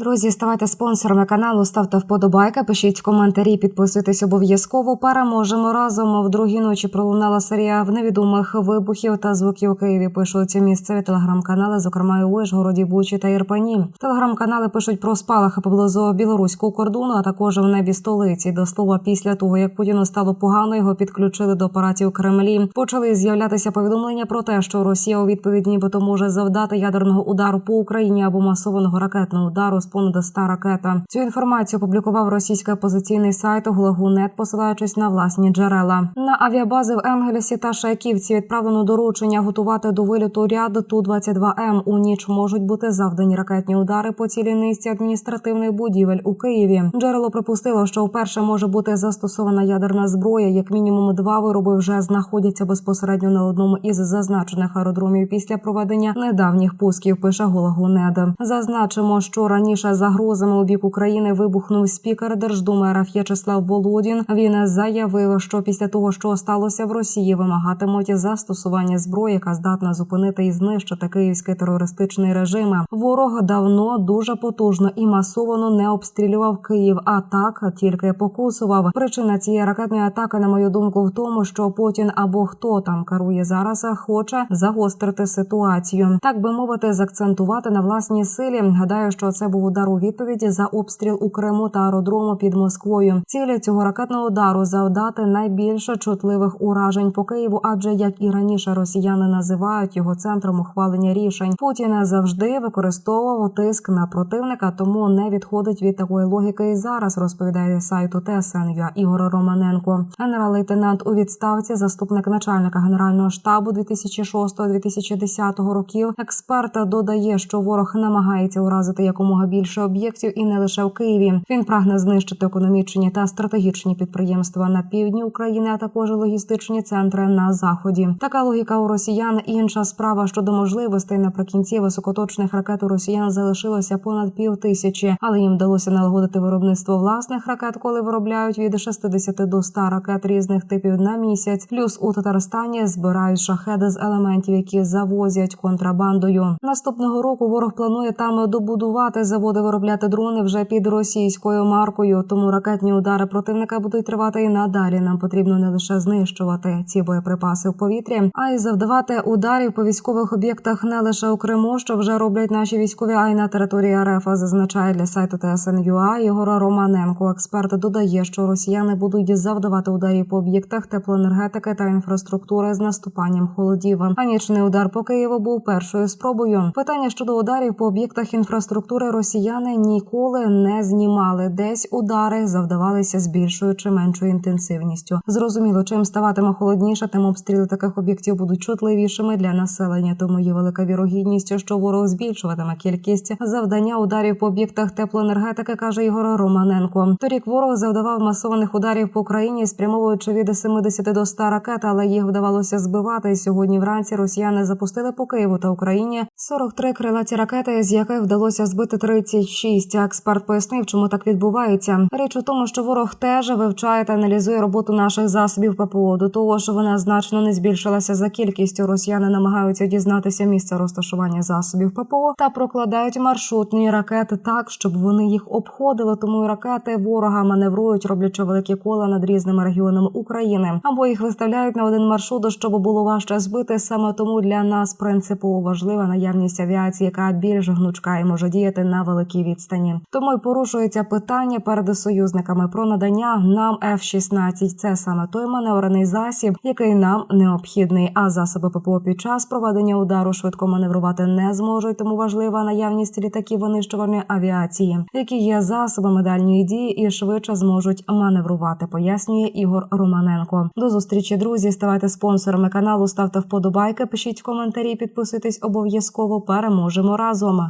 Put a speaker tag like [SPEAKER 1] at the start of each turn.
[SPEAKER 1] Друзі, ставайте спонсорами каналу, ставте вподобайки, пишіть коментарі, підписуйтесь обов'язково. Переможемо разом. В другій ночі пролунала серія в невідомих вибухів та звуків у Києві. Пишуться місцеві телеграм-канали, зокрема і у Вишгороді, Бучі та Ірпені. Телеграм-канали пишуть про спалахи поблизу білоруського кордону, а також в небі столиці. До слова, після того як Путіну стало погано, його підключили до апаратів Кремлі. Почали з'являтися повідомлення про те, що Росія у відповідь нібито може завдати ядерного удару по Україні або масованого ракетного удару з понад 100 ракета. Цю інформацію опублікував російський опозиційний сайт Гулагу.нет, посилаючись на власні джерела. На авіабази в Енгельсі та Шайківці відправлено доручення готувати до виліту ряд ту 22 м У ніч можуть бути завдані ракетні удари по цілій низці адміністративних будівель у Києві. Джерело припустило, що вперше може бути застосована ядерна зброя. Як мінімум, два вироби вже знаходяться безпосередньо на одному із зазначених аеродромів після проведення недавніх пусків. Пише Гулагу.нет. Зазначимо, що раніше загрозами у бік України вибухнув спікер Держдуми РФ В'ячеслав Володін. Він заявив, що після того, що сталося в Росії, вимагатимуть застосування зброї, яка здатна зупинити і знищити київський терористичний режим. Ворог давно дуже потужно і масово не обстрілював Київ, а так тільки покусував. Причина цієї ракетної атаки, на мою думку, в тому, що Путін або хто там керує зараз, хоче загострити ситуацію, так би мовити, закцентувати на власній силі. Гадаю, що це був удар у відповіді за обстріл у Криму та аеродрому під Москвою. Цілі цього ракетного удару завдати найбільше чутливих уражень по Києву, адже як і раніше росіяни називають його центром ухвалення рішень. Путін завжди використовував тиск на противника, тому не відходить від такої логіки. І зараз розповідає сайту ТСНЮА Ігор Романенко, генерал-лейтенант у відставці, заступник начальника генерального штабу 2006-2010 років. Експерт додає, що ворог намагається уразити якомога більше об'єктів і не лише в Києві. Він прагне знищити економічні та стратегічні підприємства на півдні України, а також логістичні центри на заході. Така логіка у росіян. Інша справа щодо можливостей наприкінці високоточних ракет у росіян залишилося понад пів тисячі, але їм вдалося налагодити виробництво власних ракет, коли виробляють від 60 до 100 ракет різних типів на місяць. Плюс у Татарстані збирають шахеди з елементів, які завозять контрабандою. Наступного року ворог планує там добудувати заводи, виробляти дрони вже під російською маркою. Тому ракетні удари противника будуть тривати і надалі. Нам потрібно не лише знищувати ці боєприпаси в повітрі, а й завдавати ударів по військових об'єктах не лише у Криму, що вже роблять наші військові, а й на території РФ. Зазначає для сайту ТСНЮА Ігора Романенко. Експерт додає, що росіяни будуть завдавати ударів по об'єктах теплоенергетики та інфраструктури з наступанням холодів. А нічний удар по Києву був першою спробою. Питання щодо ударів по об'єктах інфраструктури росіяни ніколи не знімали. Десь удари завдавалися з більшою чи меншою інтенсивністю. Зрозуміло, чим ставатиме холодніше, тим обстріли таких об'єктів будуть чутливішими для населення. Тому є велика вірогідність, що ворог збільшуватиме кількість завдання ударів по об'єктах теплоенергетики, каже Ігор Романенко. Торік ворог завдавав масованих ударів по Україні, спрямовуючи від 70 до 100 ракет, але їх вдавалося збивати. Сьогодні вранці росіяни запустили по Києву та Україні 43 крилаті ракети, з яких вдалося збити 36. Експерт пояснив, чому так відбувається. Річ у тому, що ворог теж вивчає та аналізує роботу наших засобів ППО. До того ж, вона значно не збільшилася за кількістю. Росіяни намагаються дізнатися місце розташування засобів ППО та прокладають маршрутні ракети так, щоб вони їх обходили. Тому і ракети ворога маневрують, роблячи великі кола над різними регіонами України, або їх виставляють на один маршрут, щоб було важче збити. Саме тому для нас принципово важлива наявність авіації, яка більш гнучка і може діяти на великій відстані. Тому й порушується питання перед союзниками про надання нам F-16. Це саме той маневрений засіб, який нам необхідний. А засоби ППО під час проведення удару швидко маневрувати не зможуть. Тому важлива наявність літаків винищувальної авіації, які є засобами дальньої дії і швидше зможуть маневрувати. Пояснює Ігор Романенко. До зустрічі, друзі. Ставайте спонсорами каналу, ставте вподобайки, пишіть коментарі, підписуйтесь обов'язково. Переможемо разом.